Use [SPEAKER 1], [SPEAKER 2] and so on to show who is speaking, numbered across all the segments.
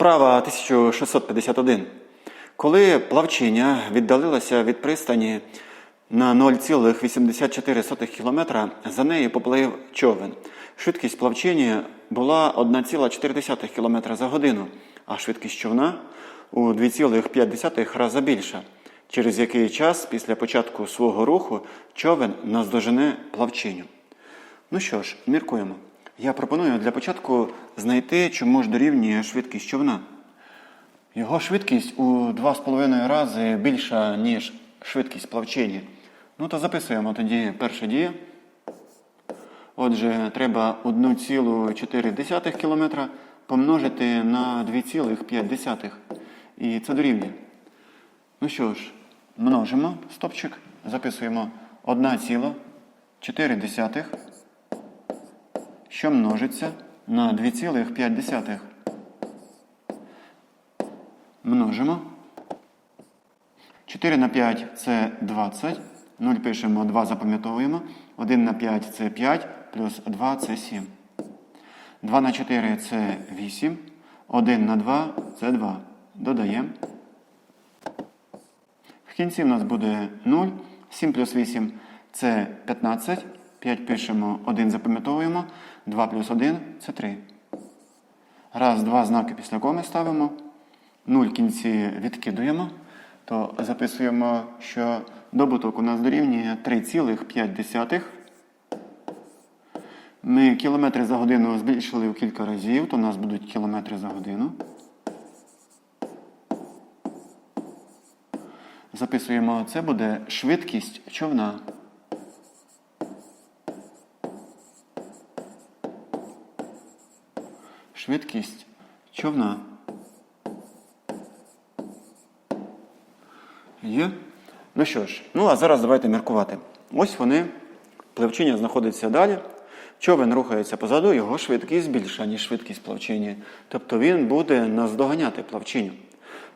[SPEAKER 1] Вправа 1651. Коли плавчиня віддалилася від пристані на 0,84 км, за нею поплив човен. Швидкість плавчині була 1,4 км за годину, а швидкість човна у 2,5 рази більша, через який час після початку свого руху човен наздожене плавчиню. Ну що ж, міркуємо. Я пропоную для початку знайти, чому ж дорівнює швидкість човна. Його швидкість у 2,5 рази більша, ніж швидкість плавчині. Ну то записуємо тоді перша дія. Отже, треба 1,4 км помножити на 2,5. І це дорівнює. Ну що ж, множимо стопчик, записуємо 1,4, що множиться на 2,5. Множимо. 4 на 5 це 20. 0 пишемо, 2 запам'ятовуємо. 1 на 5 це 5, плюс 2 це 7. 2 на 4 це 8. 1 на 2 це 2. Додаємо. В кінці в нас буде 0. 7 плюс 8 це 15. 5 пишемо, 1 запам'ятовуємо. 2 плюс 1 це 3. Раз, два знаки після коми ставимо. 0 в кінці відкидуємо, то записуємо, що добуток у нас дорівнює 3,5. Ми кілометри за годину збільшили в кілька разів, то у нас будуть кілометри за годину. Записуємо, це буде швидкість човна. Швидкість човна. Є? Ну що ж, ну а зараз давайте міркувати. Ось вони. Пливчиня знаходиться далі. Човен рухається позаду, його швидкість більша, ніж швидкість плавчині. Тобто він буде наздоганяти плавчиню.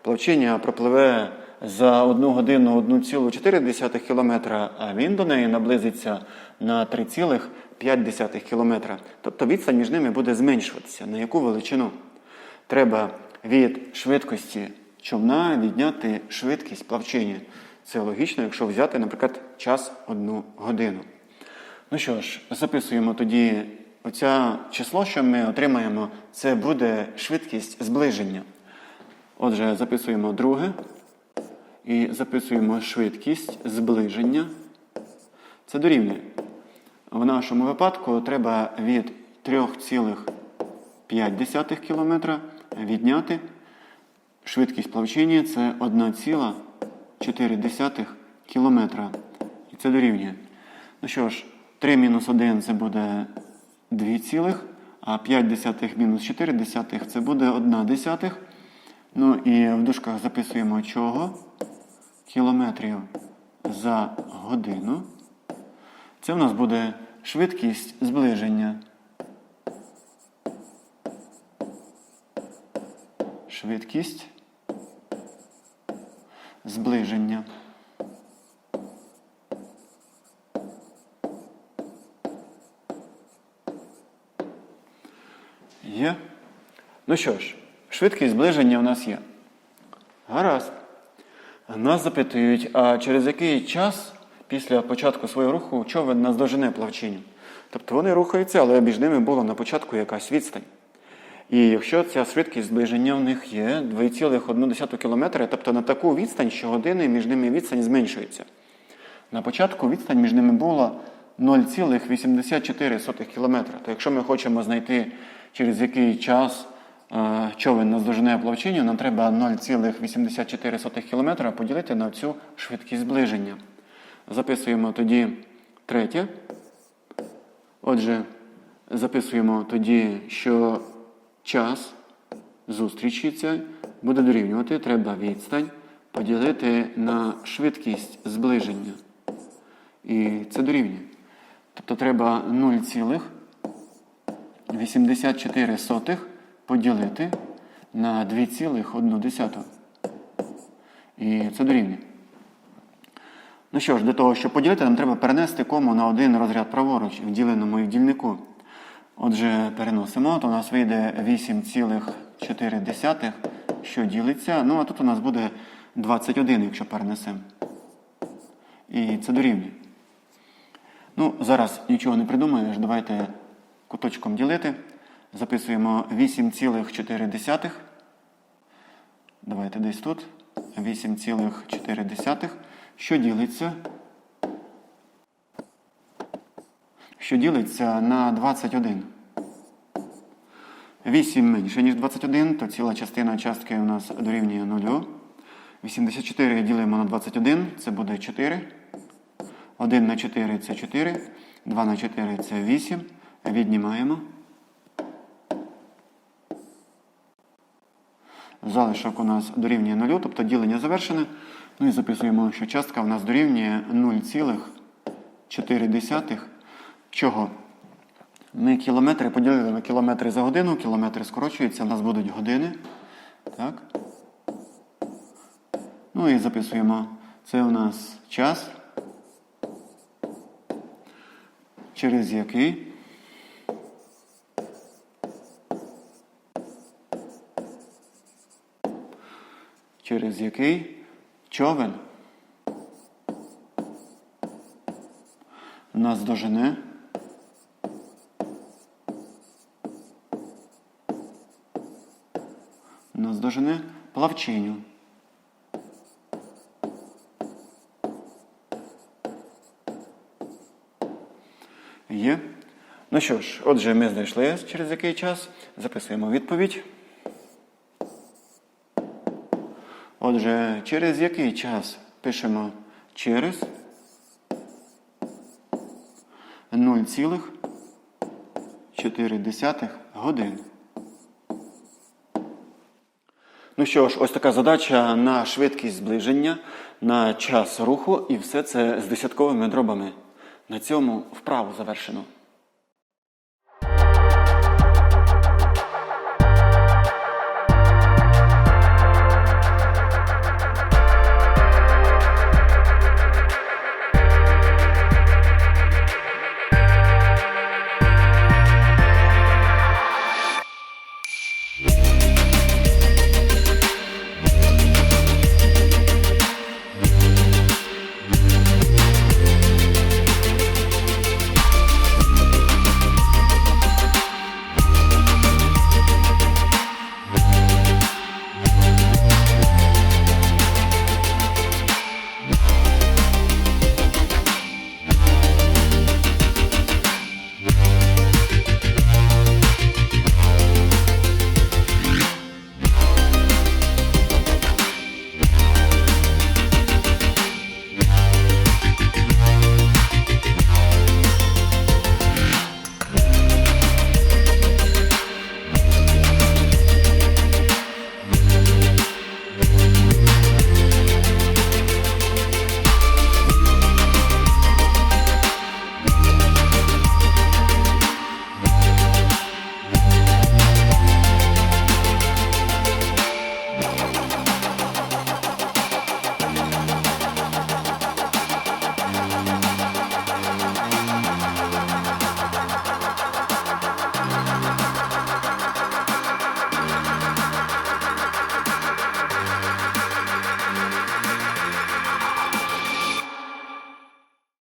[SPEAKER 1] Плавчиня пропливе за 1 годину 1,4 км, а він до неї наблизиться на 3,5 км. Тобто відстань між ними буде зменшуватися. На яку величину? Треба від швидкості човна відняти швидкість плавчині. Це логічно, якщо взяти, наприклад, час одну годину. Ну що ж, записуємо тоді оце число, що ми отримаємо, це буде швидкість зближення. Отже, записуємо друге і записуємо швидкість зближення. Це дорівнює. В нашому випадку треба від 3,5 км відняти швидкість плавчині це 1,4 км. І це дорівнює. Ну що ж, 3 мінус 1 це буде 2, цілих, а 5 десятих мінус 4 десятих це буде 1 десятих. Ну і в дужках записуємо чого? Кілометрів за годину. Це в нас буде швидкість зближення. Швидкість зближення. Є? Ну що ж, швидкість зближення у нас є. Гаразд. Нас запитують, а через який час після початку свого руху човен наздожене плавчиню? Тобто вони рухаються, але між ними була на початку якась відстань. І якщо ця швидкість зближення в них є 2,1 км, тобто на таку відстань щогодини між ними відстань зменшується. На початку відстань між ними була 0,84 км. То якщо ми хочемо знайти, через який час е, човен наздожене плавчиню, нам треба 0,84 км поділити на цю швидкість зближення. Записуємо тоді третє. Отже, записуємо тоді, що час зустрічі ця буде дорівнювати, треба відстань поділити на швидкість зближення. І це дорівнює. Тобто треба 0,84 поділити на 2,1. І це дорівнює. Ну що ж, для того, щоб поділити, нам треба перенести кому на один розряд праворуч в діленому і в дільнику. Отже, переносимо, то у нас вийде 8,1 0,4, що ділиться. Ну, а тут у нас буде 21, якщо перенесемо. І це дорівнює. Ну, зараз нічого не придумаєш. Давайте куточком ділити. Записуємо 8,4. Давайте десь тут. 8,4. Що ділиться? Що ділиться на 21. 8 менше, ніж 21, то ціла частина частки у нас дорівнює 0. 84 ділимо на 21, це буде 4. 1 на 4 це 4. 2 на 4 це 8. Віднімаємо. Залишок у нас дорівнює 0, тобто ділення завершене. Ну і записуємо, що частка у нас дорівнює 0,4. Чого? Ми кілометри поділили на кілометри за годину, кілометри скорочуються, у нас будуть години. Так. Ну і записуємо. Це у нас час, через який через який човен нас дожене нас дожене плавчиню. Є. Ну що ж, отже, ми знайшли через який час. Записуємо відповідь. Отже, через який час пишемо через 0,4 годин. Ну що ж, ось така задача на швидкість зближення, на час руху і все це з десятковими дробами. На цьому вправу завершено.